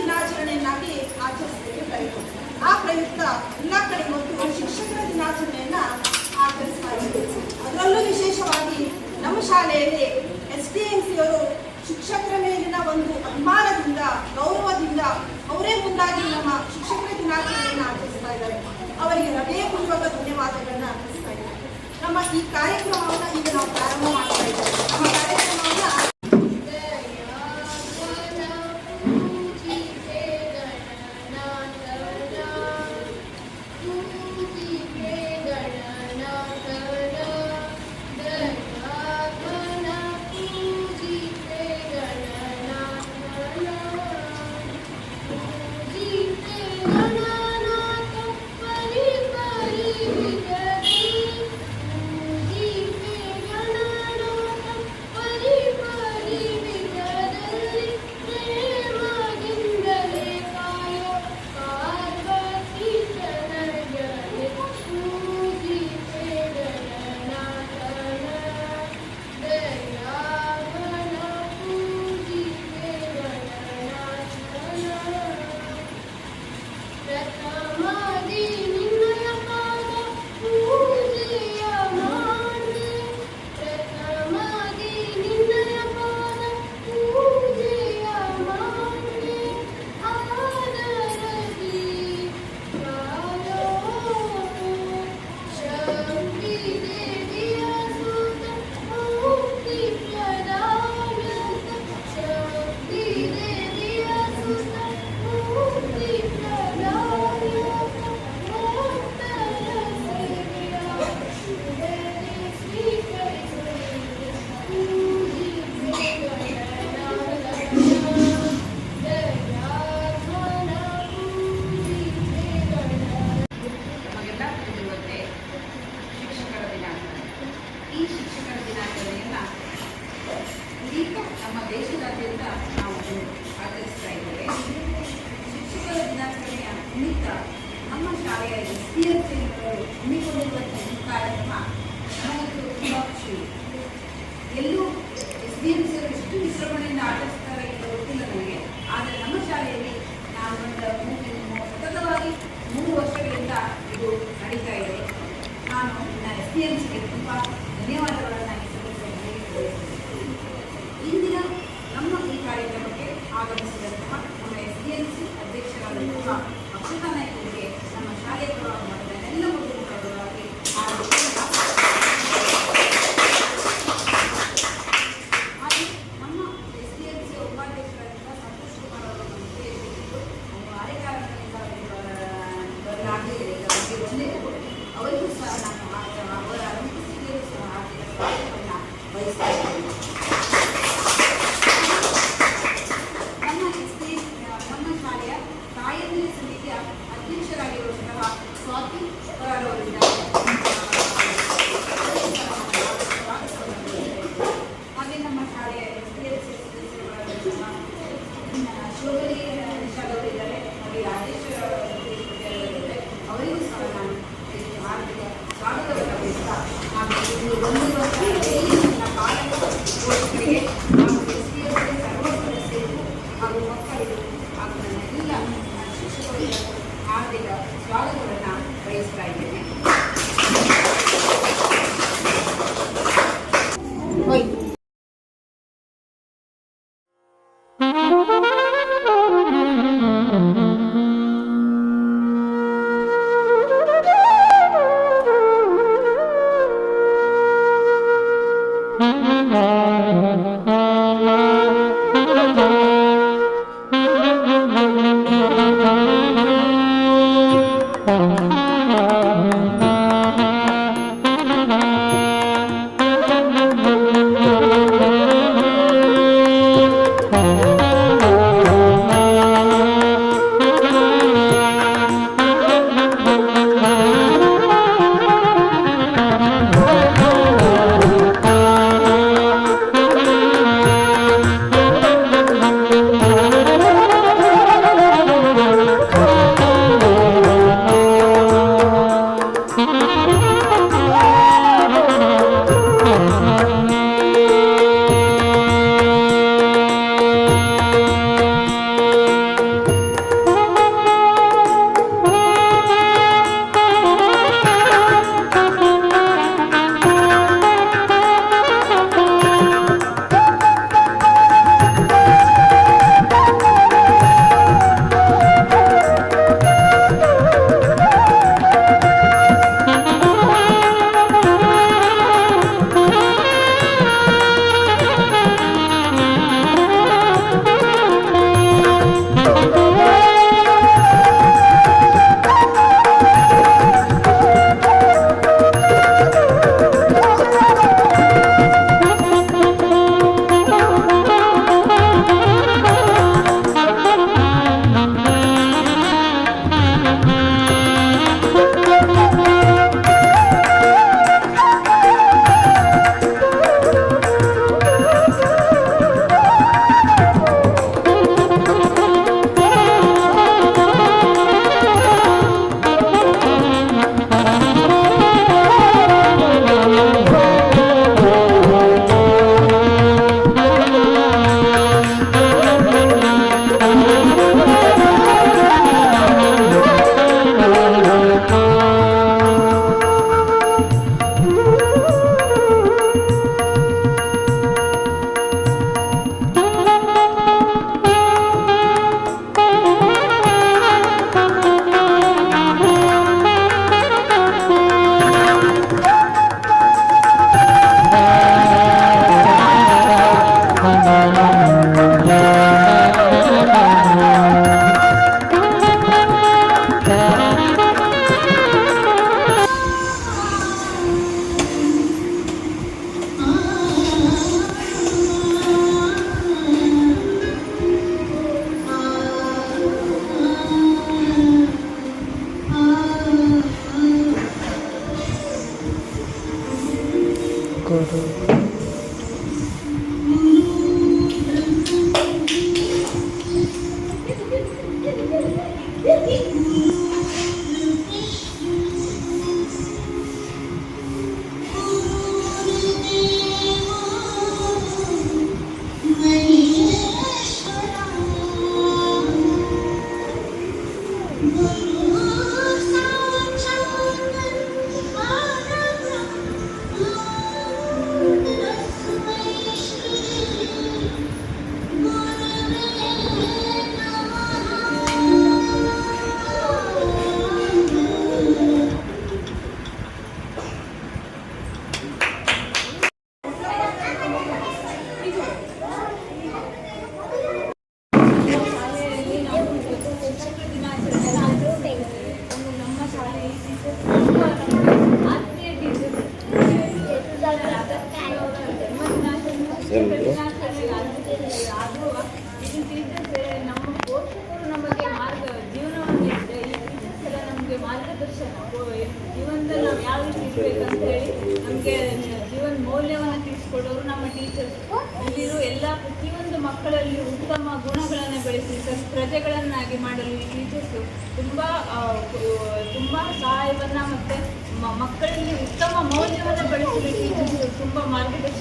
ದಿನಾಚರಣೆಯನ್ನಾಗಿ ಆಚರಿಸಲಿಕ್ಕೆ ಪ್ರಯತ್ನ ಆ ಪ್ರಯುಕ್ತ ಎಲ್ಲ ಕಡೆ ಮತ್ತು ಶಿಕ್ಷಕರ ದಿನಾಚರಣೆಯನ್ನ ಆಚರಿಸ್ತಾ ಅದರಲ್ಲೂ ವಿಶೇಷವಾಗಿ ನಮ್ಮ ಶಾಲೆಯಲ್ಲಿ ಎಸ್ ಡಿ ಎಂ ಸಿಯವರು ಶಿಕ್ಷಕರ ಮೇಲಿನ ಒಂದು ಅಭಿಮಾನದಿಂದ, ಗೌರವದಿಂದ ಅವರೇ ಮುಂದಾಗಿ ನಮ್ಮ ಶಿಕ್ಷಕರ ದಿನಾಚರಣೆಯನ್ನು ಆಚರಿಸ್ತಾ ಇದ್ದಾರೆ. ಅವರಿಗೆ ಹೃದಯಪೂರ್ವಕ ಧನ್ಯವಾದಗಳನ್ನು ಅರ್ಪಿಸ್ತಾ ಇದ್ದಾರೆ. ನಮ್ಮ ಈ ಕಾರ್ಯಕ್ರಮವನ್ನು ಈಗ ನಾವು ಪ್ರಾರಂಭ ಮಾಡ್ತಾ ಇದ್ದೇವೆ. ಎಸ್ ಪಿ ಎಂ ತುಂಬ slowly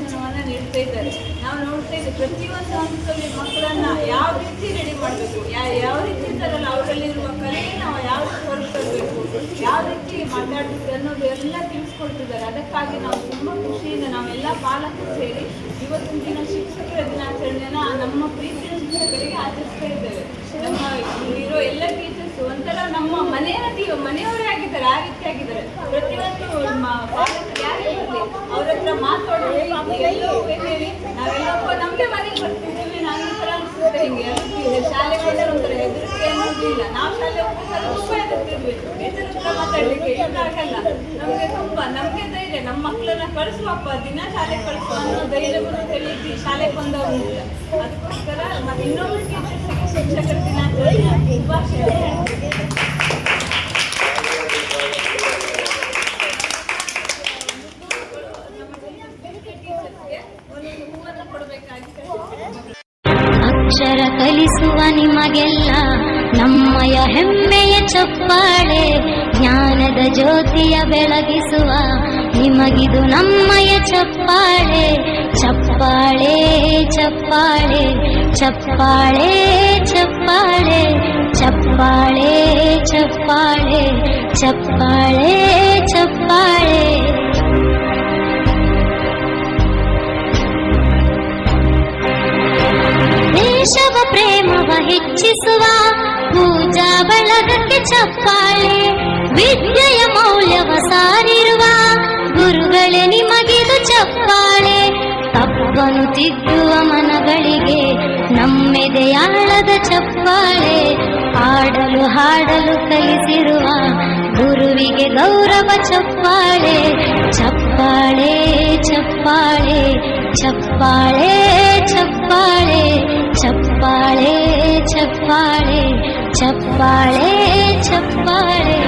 ಮಾರ್ಗದರ್ಶನವನ್ನು ನೀಡ್ತಾ ಇದ್ದಾರೆ. ನಾವು ನೋಡ್ತಾ ಇದ್ದೀವಿ, ಪ್ರತಿಯೊಂದು ಹಂತದಲ್ಲಿ ಮಕ್ಕಳನ್ನ ಯಾವ ರೀತಿ ರೆಡಿ ಮಾಡಬೇಕು? ಯಾವ ರೀತಿ ಇದ್ದಾರಲ್ಲ ಅವರಲ್ಲಿರುವ ಕಲೆಯನ್ನು ನಾವು ಯಾವ ರೀತಿ ಹೊರತರಬೇಕು ಯಾವ ರೀತಿ ಮಾತಾಡಬೇಕು ಅನ್ನೋದು ಎಲ್ಲ ತಿಳಿಸ್ಕೊಡ್ತಿದ್ದಾರೆ ಅದಕ್ಕಾಗಿ ನಾವು ತುಂಬ ಖುಷಿಯಿಂದ ನಾವೆಲ್ಲ ಪಾಲಕರು ಸೇರಿ ಇವತ್ತಿನ ದಿನ ಶಿಕ್ಷಕರ ದಿನಾಚರಣೆನ ನಮ್ಮ ಪ್ರೀತಿಯ ಶಿಕ್ಷಕರಿಗೆ ಆಚರಿಸ್ತಾ ಇದ್ದೇವೆ. ನಮ್ಮ ಇಲ್ಲಿರೋ ಎಲ್ಲ ಟೀಚರ್ಸ್ ಒಂಥರ ನಮ್ಮ ಮನೆಯ ಮನೆಯವರೇ ಆಗಿದ್ದಾರೆ, ಆ ರೀತಿ ಆಗಿದ್ದಾರೆ. ಪ್ರತಿಯೊಂದು ಪಾಲಕರು ಯಾರೇ ಅವ್ರ ಹತ್ರ ಮಾತಾಡೋದು ನಾವೆಲ್ಲಪ್ಪ ನಮ್ದೇ ಮನೆಗೆ ನಾನು ಹೆದರಿಕೆ ಅನ್ನೋದು ಇಲ್ಲ. ನಾವು ಶಾಲೆ ತುಂಬ ಹೆದರ್ತಿದ್ವಿ ಟೀಚರ್ ಮಾತಾಡ್ಲಿಕ್ಕೆ ಧೈರ್ಯ. ನಮ್ಮ ಮಕ್ಕಳನ್ನ ಕಳಿಸುವಪ್ಪ ದಿನ ಶಾಲೆಗೆ ಕಳಿಸುವ ಅನ್ನೋ ಧೈರ್ಯ ಶಾಲೆಗೆ ಬಂದವರಿಲ್ಲ ಅದಕ್ಕೋಸ್ಕರ ಇನ್ನೊಬ್ಬರು ಟೀಚರ್ಸ್ಗೆ ಶಿಕ್ಷಕರ ದಿನಾಚರಣೆ ಶುಭಾಶಯ ಚಪ್ಪಾಳೆ ಜ್ಞಾನದ ಜ್ಯೋತಿಯ ಬೆಳಗಿಸುವ. ನಿಮಗಿದು ನಮ್ಮಯ ಚಪ್ಪಾಳೆ ಚಪ್ಪಾಳೆ ಚಪ್ಪಾಳೆ ಚಪ್ಪಾಳೆ ಚಪ್ಪಾಳೆ ಚಪ್ಪಾಳೆ ಚಪ್ಪಾಳೆ ಚಪ್ಪಾಳೆ ಚಪ್ಪಾಳೆ. ದೇಶವ ಪ್ರೇಮವ ಹೆಚ್ಚಿಸುವ. ಪೂಜಾ ಬಳಗಕ್ಕೆ ಚಪ್ಪಾಳೆ, ವಿದ್ಯೆಯ ಮೌಲ್ಯವ ಸಾರಿರುವ ಗುರುಗಳೇ ನಿಮಗಿದು ಚಪ್ಪಾಳೆ. ತಪ್ಪನು ತಿದ್ದುವ ಮನಗಳಿಗೆ ನಮ್ಮೆದೆಯಾಳದ ಚಪ್ಪಾಳೆ. ಹಾಡಲು ಹಾಡಲು ಕಲಿಸಿರುವ ಗುರುವಿಗೆ ಗೌರವ ಚಪ್ಪಾಳೆ. ಚಪ್ಪಾಳೆ ಚಪ್ಪಾಳೆ ಚಪ್ಪಾಳೆ ಚಪ್ಪಾಳೆ ಚಪ್ಪಾಳೆ ಚಪ್ಪಾಳೆ. ಚಪ್ಪಾಳೆ ಚಪ್ಪಾಳೆ.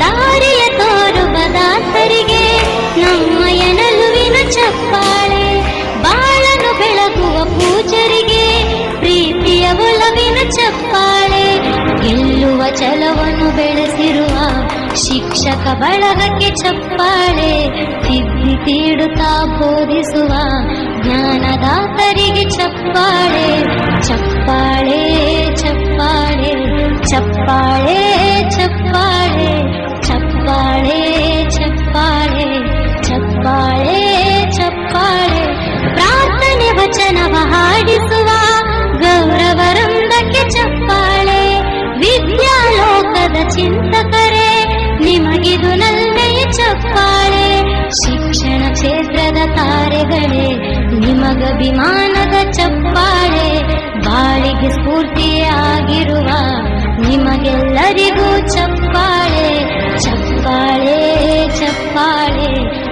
ದಾರಿಯ ತೋರು ಬದಾತರಿಗೆ ನಮ್ಮಯ ನಲುವಿನ ಚಪ್ಪಾಳೆ. ಬಾಳನು ಬೆಳಗುವ ಪೂಜರಿಗೆ ಪ್ರೀತಿಯ ಒಲವಿನ ಚಪ್ಪಾಳೆ. ಗೆಲ್ಲುವ ಛಲವನ್ನು ಬೆಳೆಸಿರುವ ಶಿಕ್ಷಕ ಬಳಗಕ್ಕೆ ಚಪ್ಪಾಳೆ. ತಿದ್ದಿ ತೀಡುತ್ತಾ ಬೋಧಿಸುವ ಜ್ಞಾನದಾತರಿಗೆ ಚಪ್ಪಾಳೆ. ಚಪ್ಪಾಳೆ ಚಪ್ಪಾಳೆ. ವಚನವ ಗೌರವರಂದಕ್ಕೆ ಚಪ್ಪಾಳೆ. ವಿದ್ಯಾಲೋಕದ ಚಿಂತಕರೇ, ನಿಮಗಿದು ನಲ್ಲೆಯ ಚಪ್ಪಾಳೆ. ಶಿಕ್ಷಣ ಕ್ಷೇತ್ರದ ತಾರೆಗಳೇ, ನಿಮಗಭಿಮಾನದ ಚಪ್ಪಾಳೆ. ಬಾಳಿಗೆ ಸ್ಫೂರ್ತಿಯಾಗಿರುವ ನಿಮಗೆಲ್ಲರಿಗೂ ಚಪ್ಪಾಳೆ. ಚಪ್ಪಾಳೆ ಚಪ್ಪಾಳೆ.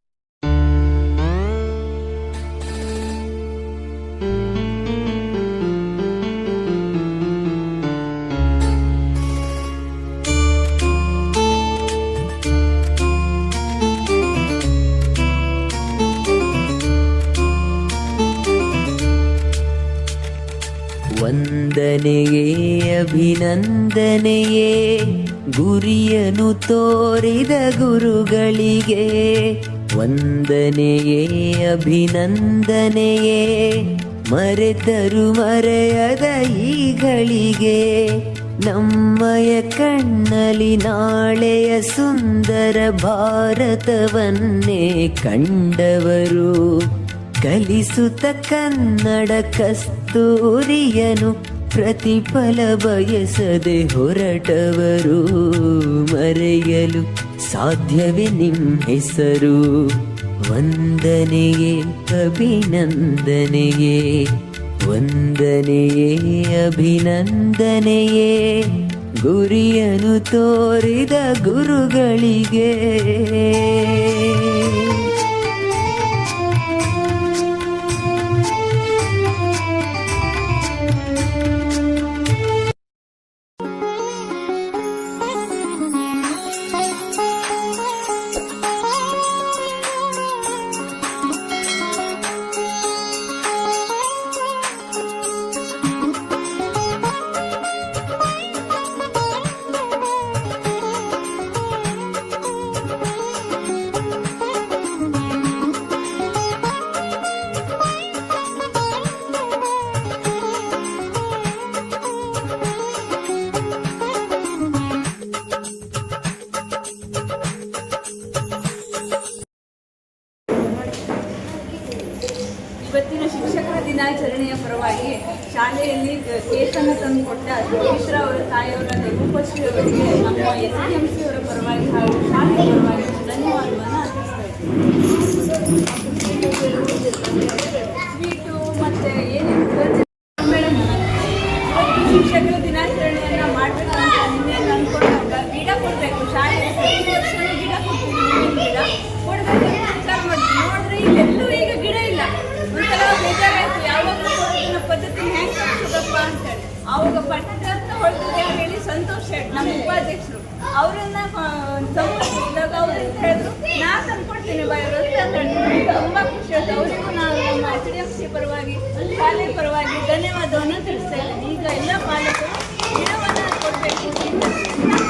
ಅಭಿನಂದನೆಯೇ ಗುರಿಯನು ತೋರಿದ ಗುರುಗಳಿಗೆ ವಂದನೆಯೇ, ಅಭಿನಂದನೆಯೇ, ಮರೆತರು ಮರೆಯದ ಈಗಳಿಗೆ ನಮ್ಮಯ ಕಣ್ಣಲ್ಲಿ ನಾಳೆಯ ಸುಂದರ ಭಾರತವನ್ನೇ ಕಂಡವರು. ಕಲಿಸುತ್ತ ಕನ್ನಡ ಕಸ್ತೂರಿಯನು ಪ್ರತಿಫಲ ಬಯಸದೆ ಹೊರಟವರು ಮರೆಯಲು ಸಾಧ್ಯವೇ ನಿಮ್ಮ ಹೆಸರು. ವಂದನೆಯೇ ಅಭಿನಂದನೆಯೇ ವಂದನೆಯೇ ಅಭಿನಂದನೆಯೇ. ಗುರಿಯನು ತೋರಿದ ಗುರುಗಳಿಗೆ. ದಿನಾಚರಣೆಯ ಪರವಾಗಿ ಶಾಲೆಯಲ್ಲಿ ಕೇಸನ್ನು ತಂದು ಕೊಟ್ಟ ಪವಿತ್ರ ಅವರ ತಾಯಿಯವರ ರೂಪಶ್ರೀ ಅವರಿಗೆ ನಮ್ಮ ಎಸ್ ಡಿ ಎಂ ಸಿ ಅವರ ಪರವಾಗಿ ಹಾಗೂ ಶಾಲೆಯ ಪರವಾಗಿ ಧನ್ಯವಾದವನ್ನು ಅರ್ಪಿಸ್ತಾ ಇದ್ದೀನಿ. ನಾ ಅಂತ ಹೇಳಿದ್ರು ತುಂಬಾ ಖುಷಿ ನಾವು ನಮ್ಮ ಎಚ್ ಡಿ ಎಂ ಸಿ ಪರವಾಗಿ ಶಾಲೆ ಪರವಾಗಿ ಧನ್ಯವಾದವನ್ನು ತಿಳಿಸ್ತೇನೆ ಈಗ ಎಲ್ಲ ಪಾಲಕರು ಗಿಡವನ್ನು ಕೊಡಬೇಕು.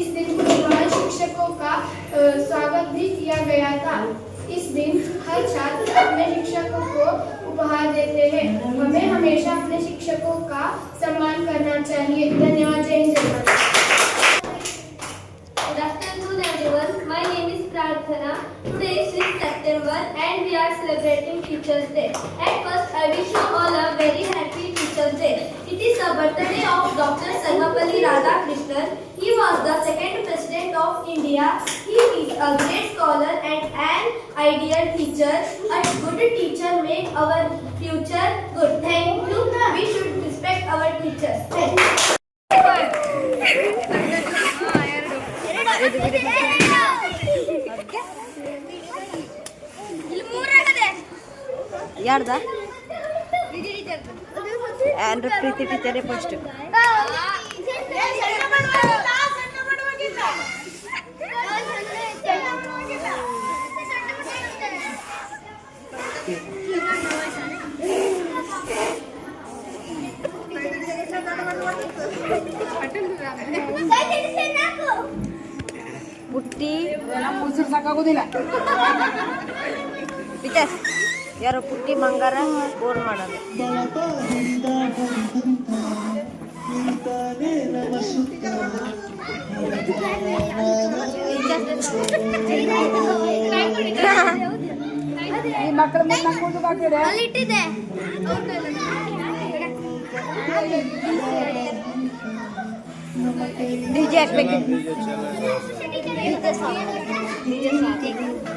इस दिन गुरुवार शिक्षकों का स्वागत भी किया गया था। इस दिन हर छात्र अपने शिक्षकों को उपहार देते हैं। हमें हमेशा अपने शिक्षकों का सम्मान करना चाहिए। धन्यवाद, जय Hind Prarthana. Today is 6th September and we are celebrating Teachers Day. At first I wish you all a very happy Teachers Day. It is the birthday of Dr. Sarvapalli Radhakrishnan. He was the second president of India. He is a great scholar and an ideal teacher. A good teacher make our future good. Thank you. We should respect our teachers. Thank you. ಯಾರ್ದ? ಅಂದ್ರೆ ಪ್ರೀತಿ ಟೀಚರೇ first ಪುಟ್ಟಿ teacher ಯಾರು ಪುಟ್ಟಿ ಮಂಗಾರ phone ಮಾಡೋದು. ಈ DJ ಹಾಕ್ಬೇಕು. DJ song DJ song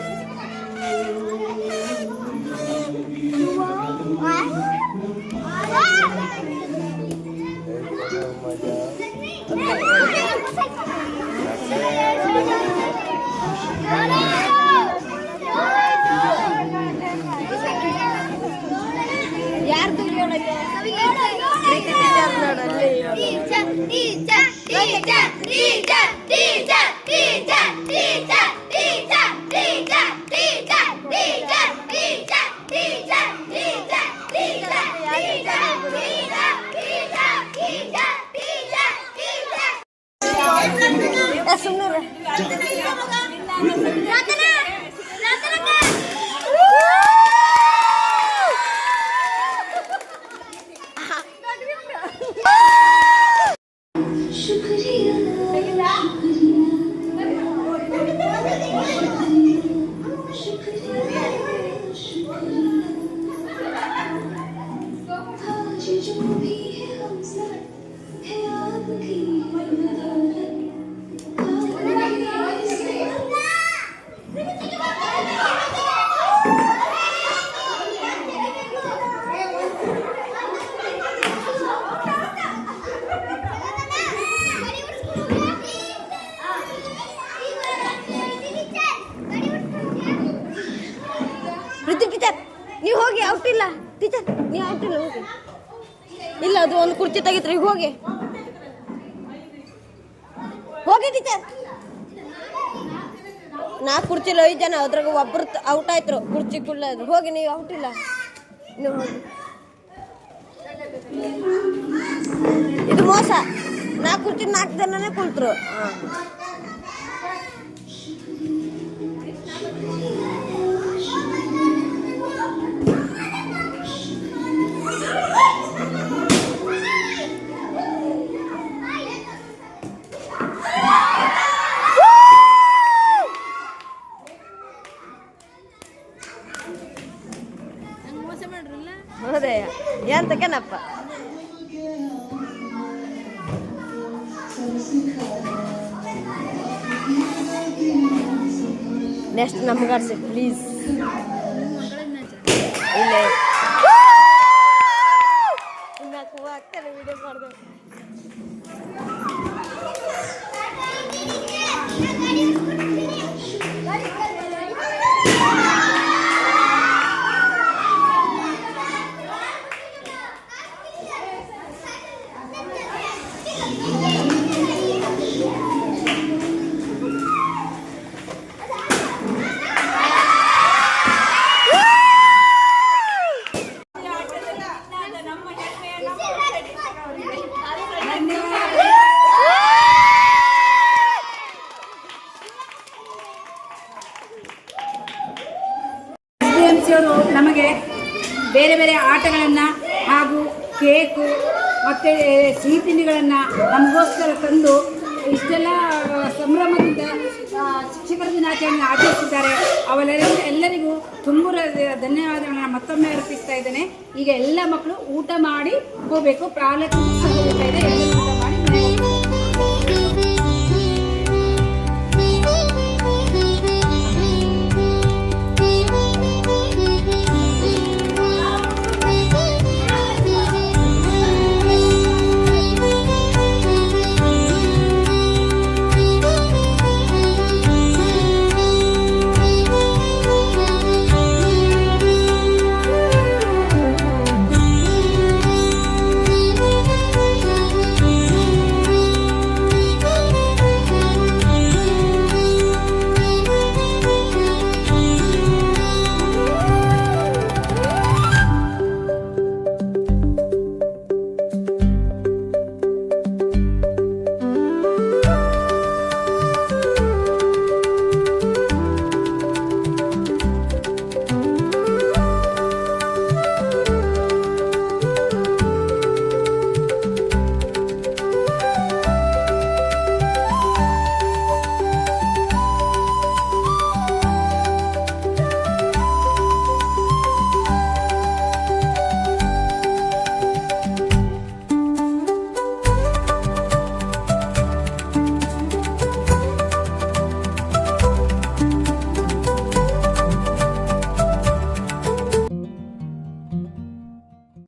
teacher, teacher, teacher, teacher, ಹೋಗಿ. ಹೋಗಿ ಟೀಚರ್. ನಾಲ್ಕು ಕುರ್ಚಿಲ್ಲ ಐದು ಜನ, ಅದ್ರಾಗ ಒಬ್ಬರು ಔಟ್ ಆಯ್ತು ಕುರ್ಚಿ ಕುಳ್ಳ ಹೋಗಿ, ನೀವು ಔಟ್ ಇಲ್ಲ. ಹೋಗಿ. ಇದು ಮೋಸ. ನಾ ಕುರ್ಚಿ ನಾಲ್ಕು ಜನನೇ ಕುಳ್ತರು ಹಾಂ. ಎಂತಕ್ಕೇನಪ್ಪ ನೆಕ್ಸ್ಟ್ ನಮ್ಗೆ ಆಡ್ಸಿ ಪ್ಲೀಸ್ ಇಲ್ಲ. ಆಗ್ತಾರೆ ವಿಡಿಯೋ ಮಾಡ್ದೆ. ಅವರು ಕೇಕು ಮತ್ತು ಸಿಹಿ ತಿಂಡಿಗಳನ್ನು ನಮಗೋಸ್ಕರ ತಂದು ಇಷ್ಟೆಲ್ಲ ಸಂಭ್ರಮದಿಂದ ಶಿಕ್ಷಕರ ದಿನಾಚರಣೆ ಆಚರಿಸಿದ್ದಾರೆ. ಅವರೆಲ್ಲರಿಗೂ ಎಲ್ಲರಿಗೂ ತುಂಬ ಧನ್ಯವಾದಗಳನ್ನು ಮತ್ತೊಮ್ಮೆ ಅರ್ಪಿಸ್ತಾ ಇದ್ದೇನೆ. ಈಗ ಎಲ್ಲ ಮಕ್ಕಳು ಊಟ ಮಾಡಿ ಹೋಗಬೇಕು. ಇದೆ.